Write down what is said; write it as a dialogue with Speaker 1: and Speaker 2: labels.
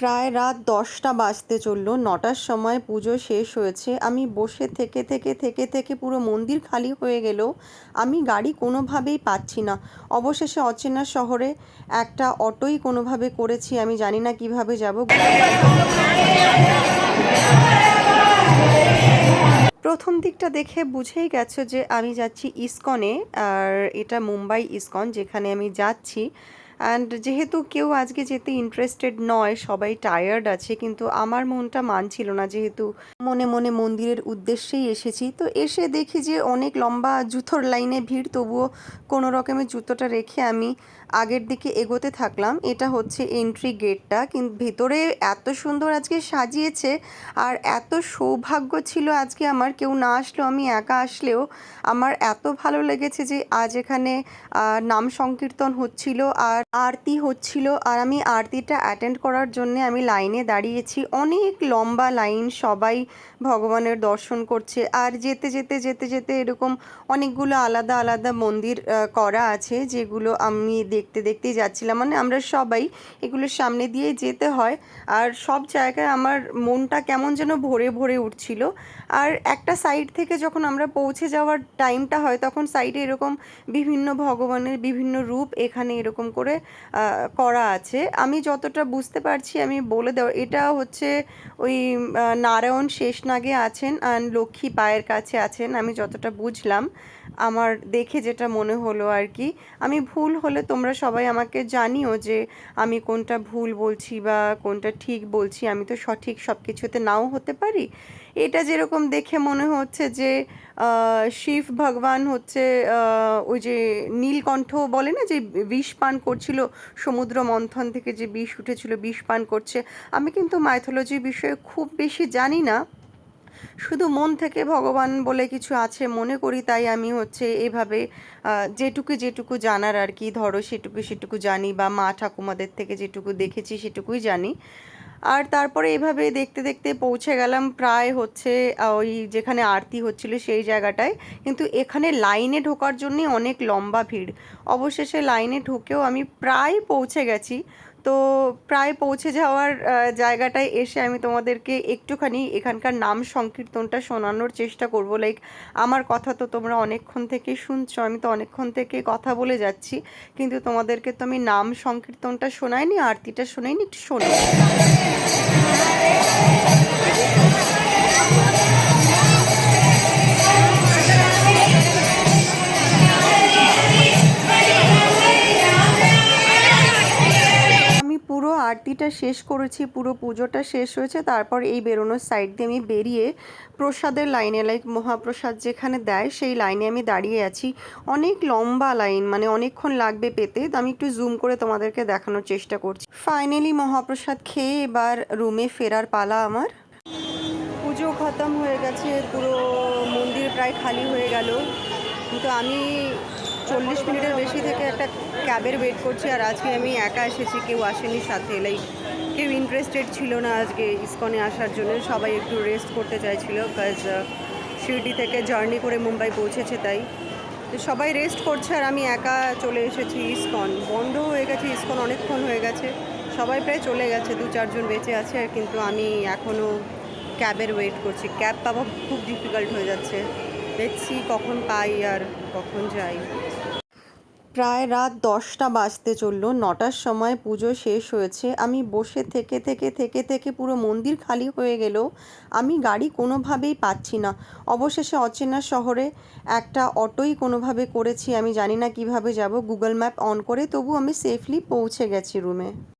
Speaker 1: প্রায় রাত দশটা বাজতে চলল। নটার সময় পুজো শেষ হয়েছে। আমি বসে থেকে থেকে থেকে থেকে পুরো মন্দির খালি হয়ে গেলেও আমি গাড়ি কোনোভাবেই পাচ্ছি না। অবশেষে অচেনা শহরে একটা অটোই কোনোভাবে করেছি। আমি জানি না কীভাবে যাব। প্রথম দিকটা দেখে বুঝেই গেছো যে আমি যাচ্ছি ইসকনে, আর এটা মুম্বাই ইসকন, যেখানে আমি যাচ্ছি। অ্যান্ড যেহেতু কেউ আজকে যেতে ইন্টারেস্টেড নয়, সবাই টায়ার্ড আছে, কিন্তু আমার মনটা মানছিল না যেহেতু মনে মনে মন্দিরের উদ্দেশ্যেই এসেছি। তো এসে দেখি যে অনেক লম্বা জুতোর লাইনে ভিড়, তবুও কোনো রকমের জুতোটা রেখে আমি আগের দিকে এগোতে থাকলাম। এটা হচ্ছে এন্ট্রি গেটটা কিন্তু ভেতরে এত সুন্দর আজকে সাজিয়েছে, আর এত সৌভাগ্য ছিল আজকে আমার। কেউ না আসলেও, আমি একা আসলেও আমার এত ভালো লেগেছে যে আজ এখানে নাম সংকীর্তন হচ্ছিল, আর আরতি হচ্ছিল আর আমি আরতিটা অ্যাটেন্ড করার জন্য আমি লাইনে দাঁড়িয়েছি। অনেক লম্বা লাইন সবাই ভগবানের দর্শন করছে। আর যেতে যেতে যেতে যেতে এরকম অনেকগুলো আলাদা আলাদা মন্দির করা আছে যেগুলো আমি দেখতে, দেখতেই যাচ্ছিলাম। মানে আমরা সবাই এগুলোর সামনে দিয়ে যেতে হয়। আর সব জায়গায় আমার মনটা কেমন যেন ভরে ভরে উঠছিল। আর একটা সাইড থেকে যখন আমরা পৌঁছে যাওয়ার টাইমটা হয়, তখন সাইডে এরকম বিভিন্ন ভগবানের বিভিন্ন রূপ এখানে এরকম করে করা আছে। আমি যতটা বুঝতে পারছি, আমি বলে দেওয়া, এটা হচ্ছে ওই নারায়ণ শেষনাগে আছেন আর লক্ষ্মী পায়ের কাছে আছেন, আমি যতটা বুঝলাম। আমার দেখে যেটা মনে হলো আর কি আমি ভুল হলে তোমরা সবাই আমাকে জানিও যে আমি কোনটা ভুল বলছি বা কোনটা ঠিক বলছি, আমি তো সঠিক সব কিছুতে নাও হতে পারি। এটা যেরকম দেখে মনে হচ্ছে যে শিব ভগবান হচ্ছে ওই যে নীলকণ্ঠ বলে না, যে বিষ পান করছিল, সমুদ্র মন্থন থেকে যে বিষ উঠেছিল, বিষ পান করছে। আমি কিন্তু মাইথোলজি বিষয়ে খুব বেশি জানি না। শুধু মন থেকে ভগবান বলে কিছু আছে মনে করি, তাই আমি হচ্ছে এভাবে যেটুকু যেটুকু জানার আর কি, ধরো সেটুকু সেটুকু জানি বা মা ঠাকুমাদের থেকে যেটুকু দেখেছি সেটুকুই জানি। আর তারপরে এভাবে দেখতে দেখতে পৌঁছে গেলাম। প্রায় হচ্ছে ওই যেখানে আরতি হচ্ছিল সেই জায়গাটায়। কিন্তু এখানে লাইনে ঢোকার জন্যে অনেক লম্বা ভিড়। অবশেষে লাইনে ঢুকেও আমি প্রায় পৌঁছে গেছি। তো প্রায় পৌঁছে যাওয়ার জায়গাটায় এসে আমি তোমাদেরকে একটুখানি এখানকার নাম সংকীর্তনটা শোনানোর চেষ্টা করব। লাইক আমার কথা তো তোমরা অনেকক্ষণ থেকে শুনছো, আমি তো অনেকক্ষণ থেকে কথা বলে যাচ্ছি, কিন্তু তোমাদেরকে তো আমি নাম সংকীর্তনটা শোনাইনি, আরতিটা শোনাইনি, একটু শোনো। আরতিটা শেষ করেছি, পুরো পুজোটা শেষ হয়েছে, তারপর এই বেরোনোর সাইড দিয়ে আমি বেরিয়ে প্রসাদের লাইনে লাইক মহাপ্রসাদ যেখানে দেয়, সেই লাইনে আমি দাঁড়িয়ে আছি। অনেক লম্বা লাইন মানে অনেকক্ষণ লাগবে পেতে, তো আমি একটু জুম করে তোমাদেরকে দেখানোর চেষ্টা করছি। ফাইনালি মহাপ্রসাদ খেয়ে এবার রুমে ফেরার পালা আমার। পুজো খতম হয়ে গেছে, পুরো মন্দির প্রায় খালি হয়ে গেল। কিন্তু আমি চল্লিশ মিনিটের বেশি থেকে একটা ক্যাবের ওয়েট করছি আর আজকে আমি একা এসেছি, কেউ আসেনি সাথে লাইক কেউ ইন্টারেস্টেড ছিল না আজকে ইসকনে আসার জন্য, সবাই একটু রেস্ট করতে চাইছিল কাজ শিরডি থেকে জার্নি করে মুম্বাই পৌঁছেছে তাই। তো সবাই রেস্ট করছে আর আমি একা চলে এসেছি ইসকন। বন্ধ হয়ে গেছে, ইসকন অনেকক্ষণ হয়ে গেছে, সবাই প্রায় চলে গেছে, দু চারজন বেঁচে আছে আর কিন্তু আমি এখনও ক্যাবের ওয়েট করছি। ক্যাব পাওয়া খুব ডিফিকাল্ট হয়ে যাচ্ছে। দেখছি কখন পাই আর কখন যাই। প্রায় রাত দশটা বাজতে চলল। নটার সময় পুজো শেষ হয়েছে। আমি বসে থেকে থেকে থেকে থেকে পুরো মন্দির খালি হয়ে গেল আমি গাড়ি কোনোভাবেই পাচ্ছি না। অবশেষে অচেনা শহরে একটা অটোই কোনোভাবে করেছি, আমি জানি না কীভাবে যাব। গুগল ম্যাপ অন করে তবু আমি সেফলি পৌঁছে গেছি রুমে